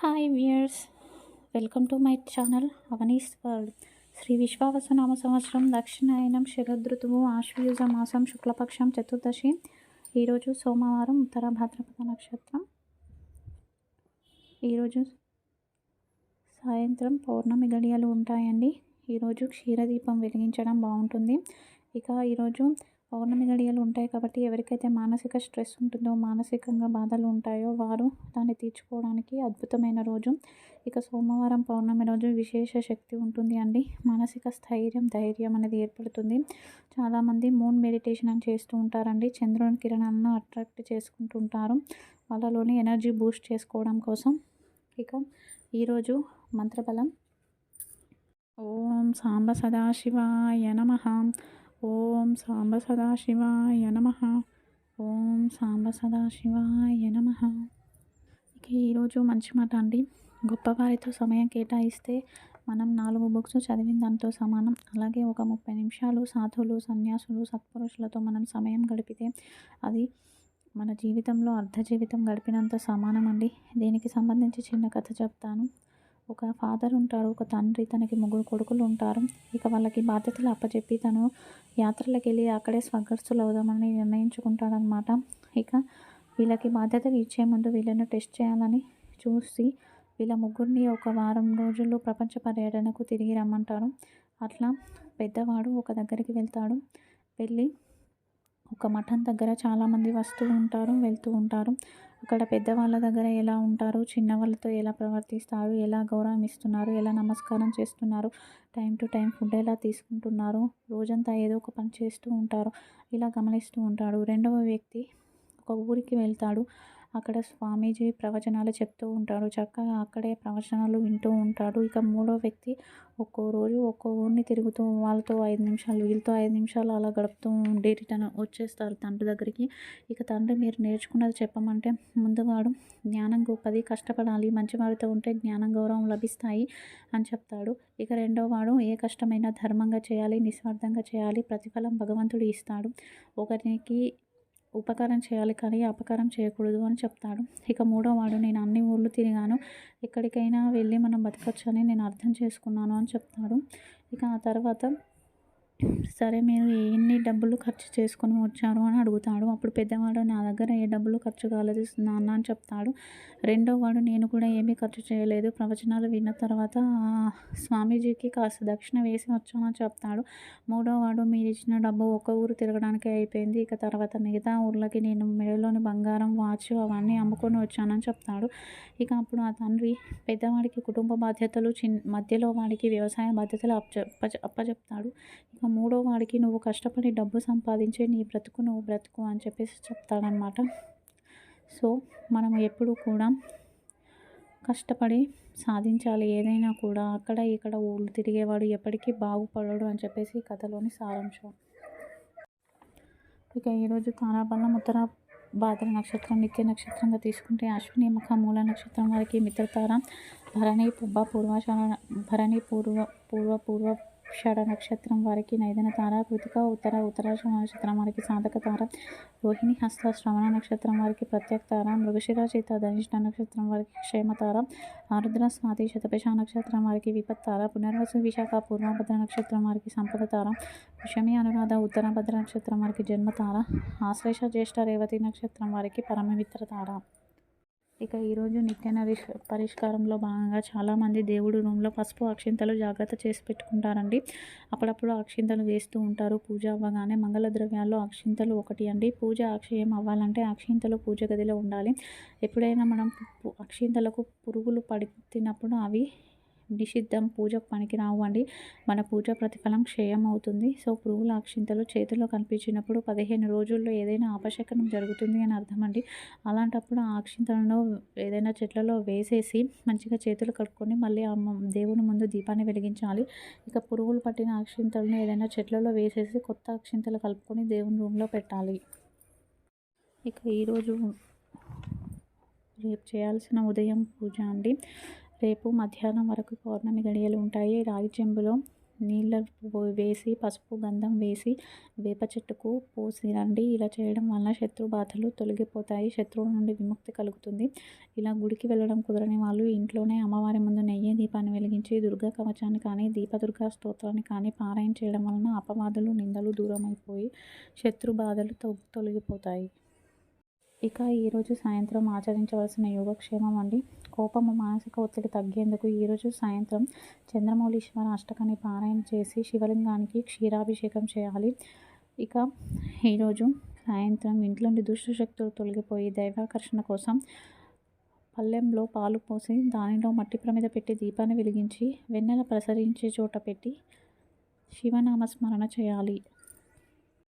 Hi viewers welcome to my channel Avani's world. Shri విశ్వావసనామ సంవత్సరం దక్షిణాయనం శరదృతువు ఆశ్వయుజ మాసం శుక్లపక్షం చతుర్దశి. ఈరోజు సోమవారం ఉత్తర భాద్రపద నక్షత్రం. ఈరోజు సాయంత్రం పౌర్ణమి గడియలు ఉంటాయండి. ఈరోజు క్షీరదీపం వెలిగించడం బాగుంటుంది. ఇక ఈరోజు పౌర్ణమి గడియలు ఉంటాయి కాబట్టి ఎవరికైతే మానసిక స్ట్రెస్ ఉంటుందో మానసికంగా బాధలు ఉంటాయో వారు దాన్ని తీర్చుకోవడానికి అద్భుతమైన రోజు. ఇక సోమవారం పౌర్ణమి రోజు విశేష శక్తి ఉంటుంది అండి. మానసిక స్థైర్యం ధైర్యం అనేది ఏర్పడుతుంది. చాలామంది మూన్ మెడిటేషన్ అని చేస్తూ ఉంటారండి. చంద్రుని కిరణాలను అట్రాక్ట్ చేసుకుంటుంటారు. వాళ్ళలోని ఎనర్జీ బూస్ట్ చేసుకోవడం కోసం. ఇక ఈరోజు మంత్రబలం. ఓం సాంబ సదాశివాయ నమ. ఓం సాంబ సదాశివాయ నమ. ఓం సాంబ సదాశివాయ నమ. ఇక ఈరోజు మంచి మాట అండి. గొప్పవారితో సమయం కేటాయిస్తే మనం నాలుగు బుక్స్ చదివిన దాంతో సమానం. అలాగే ఒక ముప్పై నిమిషాలు సాధువులు సన్యాసులు సత్పురుషులతో మనం సమయం గడిపితే అది మన జీవితంలో అర్ధ జీవితం గడిపినంత సమానం అండి దీనికి సంబంధించి చిన్న కథ చెప్తాను. ఒక ఫాదర్ ఉంటాడు ఒక తండ్రి తనకి ముగ్గురు కొడుకులు ఉంటారు. ఇక వాళ్ళకి బాధ్యతలు అప్పచెప్పి తను యాత్రలకు వెళ్ళి అక్కడే స్వర్గస్థులు అవుదామని నిర్ణయించుకుంటాడనమాట ఇక వీళ్ళకి బాధ్యతలు ఇచ్చే ముందు వీళ్ళను టెస్ట్ చేయాలని చూసి వీళ్ళ ముగ్గురిని ఒక వారం రోజుల్లో ప్రపంచ పర్యటనకు తిరిగి రమ్మంటారు. అట్లా పెద్దవాడు ఒక దగ్గరికి వెళ్తాడు. వెళ్ళి ఒక మఠం దగ్గర చాలామంది వస్తూ ఉంటారు వెళ్తూ ఉంటారు. అక్కడ పెద్దవాళ్ళ దగ్గర ఎలా ఉంటారు? చిన్నవాళ్ళతో ఎలా ప్రవర్తిస్తారు? ఎలా గౌరవం ఇస్తున్నారు ఎలా నమస్కారం చేస్తున్నారు? టైం టు టైం ఫుడ్ ఎలా తీసుకుంటున్నారు? రోజంతా ఏదో ఒక పని చేస్తూ ఉంటారు. ఇలా గమనిస్తూ ఉంటాడు. రెండవ వ్యక్తి ఒక ఊరికి వెళ్తాడు. అక్కడ స్వామీజీ ప్రవచనాలు చెప్తూ ఉంటాడు చక్కగా అక్కడే ప్రవచనాలు వింటూ ఉంటాడు. ఇక మూడో వ్యక్తి ఒక్కో రోజు ఒక్కో ఊరిని తిరుగుతూ వాళ్ళతో ఐదు నిమిషాలు వీళ్ళతో ఐదు నిమిషాలు అలా గడుపుతూ ఉండి రిటర్న్ వచ్చేస్తారు తండ్రి దగ్గరికి. ఇక తండ్రి మీరు నేర్చుకున్నది చెప్పమంటే ముందువాడు జ్ఞానం గొప్పది కష్టపడాలి మంచివాడితో ఉంటే జ్ఞానం గౌరవం లభిస్తాయి అని చెప్తాడు. ఇక రెండో వాడు ఏ కష్టమైనా ధర్మంగా చేయాలి నిస్వార్థంగా చేయాలి ప్రతిఫలం భగవంతుడు ఇస్తాడు. ఒకరికి ఉపకారం చేయాలి కానీ అపకారం చేయకూడదు అని చెప్తాడు. ఇక మూడో వాడు నేను అన్ని ఊళ్ళు తిరిగాను. ఎక్కడికైనా వెళ్ళి మనం బతకచ్చని నేను అర్థం చేసుకున్నాను అని చెప్తాడు. ఇక ఆ తర్వాత సరే మీరు ఎన్ని డబ్బులు ఖర్చు చేసుకొని వచ్చారు అని అడుగుతాడు. అప్పుడు పెద్దవాడు నా దగ్గర ఏ డబ్బులు ఖర్చు కాలేదు నాన్న అని చెప్తాడు. రెండో వాడు నేను కూడా ఏమీ ఖర్చు చేయలేదు. ప్రవచనాలు విన్న తర్వాత స్వామీజీకి కాస్త దక్షిణ వేసి వచ్చానని చెప్తాడు. మూడో వాడు మీరు ఇచ్చిన డబ్బు ఒక ఊరు తిరగడానికి అయిపోయింది. ఇక తర్వాత మిగతా ఊర్లకి నేను మెడలోని బంగారం వాచ్ అవన్నీ అమ్ముకొని వచ్చానని చెప్తాడు. ఇక అప్పుడు ఆ తండ్రి పెద్దవాడికి కుటుంబ బాధ్యతలు చిన్ మధ్యలో వాడికి వ్యవసాయ బాధ్యతలు అప్ప అప్పచెప్తాడు. ఇక మూడో వాడికి నువ్వు కష్టపడి డబ్బు సంపాదించే నీ బ్రతుకు నువ్వు బ్రతుకు అని చెప్పేసి చెప్తాడనమాట సో మనం ఎప్పుడు కూడా కష్టపడి సాధించాలి. ఏదైనా కూడా అక్కడ ఇక్కడ ఊళ్ళు తిరిగేవాడు ఎప్పటికీ బాగుపడడు అని చెప్పేసి కథలోని సారాంశం. ఇక ఈరోజు తారాబలం ఉత్తర భాద్ర నక్షత్రం నిత్య నక్షత్రంగా తీసుకుంటే అశ్విని ముఖ మూల నక్షత్రం వారికి మిత్రతార భరణి పుబ్బ పూర్వాషాఢ భరణి పూర్వ పూర్వ పూర్వ షడ నక్షత్రం వారికి నైదన తార కృతిక ఉత్తర ఉత్తరాశ్రమ నక్షత్రం వారికి సాధక తార రోహిణి హస్త శ్రవణ నక్షత్రం వారికి ప్రత్యేక తార మృగశిర చేత ధనిష్ట నక్షత్రం వారికి క్షేమ తార ఆరుద్ర స్వాతి శతపేష నక్షత్రం వారికి విపత్ తార పునర్వసు విశాఖ పూర్వభద్ర నక్షత్రం వారికి సంపద తార విషమి అనురాధ ఉత్తర భద్ర నక్షత్రం వారికి జన్మ తార ఆశ్లేష జ్యేష్ఠ రేవతి నక్షత్రం వారికి పరమమిత్ర తార. ఇక ఈరోజు నిత్య నరిష్ పరిష్కారంలో భాగంగా చాలామంది దేవుడు రూమ్లో పసుపు అక్షింతలు జాగ్రత్త చేసి పెట్టుకుంటారండి. అప్పుడప్పుడు అక్షింతలు వేస్తూ ఉంటారు. పూజ అవ్వగానే మంగళ ద్రవ్యాల్లో అక్షింతలు ఒకటి అండి. పూజ అక్షయం అవ్వాలంటే అక్షింతలు పూజ గదిలో ఉండాలి. ఎప్పుడైనా మనం అక్షింతలకు పురుగులు పడినప్పుడు అవి నిషిద్ధం. పూజకు పనికిరావు అండి. మన పూజ ప్రతిఫలం క్షయం అవుతుంది. సో పురుగుల అక్షింతలు చేతిలో కనిపించినప్పుడు పదిహేను రోజుల్లో ఏదైనా అపశకనం జరుగుతుంది అని అర్థం అండి. అలాంటప్పుడు ఆ అక్షింతలను ఏదైనా చెట్లలో వేసేసి మంచిగా చేతులు కడుక్కొని మళ్ళీ ఆ దేవుని ముందు దీపాన్ని వెలిగించాలి. ఇక పురుగులు పట్టిన అక్షింతలను ఏదైనా చెట్లలో వేసేసి కొత్త అక్షింతలు కలుపుకొని దేవుని రూమ్లో పెట్టాలి. ఇక ఈరోజు రేపు చేయాల్సిన ఉదయం పూజ అండి. రేపు మధ్యాహ్నం వరకు పౌర్ణమి గడియలు ఉంటాయి. రాగి చెంబులో నీళ్ళ వేసి పసుపు గంధం వేసి వేప చెట్టుకు పోసి రండి ఇలా చేయడం వల్ల శత్రు బాధలు తొలగిపోతాయి. శత్రువుల నుండి విముక్తి కలుగుతుంది. ఇలా గుడికి వెళ్ళడం కుదరని వాళ్ళు ఇంట్లోనే అమ్మవారి ముందు నెయ్యి దీపాన్ని వెలిగించి దుర్గా కవచాన్ని కానీ దీపదుర్గా స్తోత్రాన్ని కానీ పారాయణ చేయడం వలన అపవాదులు నిందలు దూరం అయిపోయి శత్రు బాధలు తొలగిపోతాయి. ఇక ఈరోజు సాయంత్రం ఆచరించవలసిన యోగక్షేమం అండి. కోపము మానసిక ఒత్తిడి తగ్గేందుకు ఈరోజు సాయంత్రం చంద్రమౌళీశ్వర అష్టకాన్ని పారాయణ చేసి శివలింగానికి క్షీరాభిషేకం చేయాలి. ఇక ఈరోజు సాయంత్రం ఇంట్లోని దుష్ట శక్తులు తొలగిపోయి దైవాకర్షణ కోసం పల్లెంలో పాలు పోసి దానిలో మట్టి ప్రమిద పెట్టి దీపాన్ని వెలిగించి వెన్నెల ప్రసరించే చోట పెట్టి శివనామస్మరణ చేయాలి.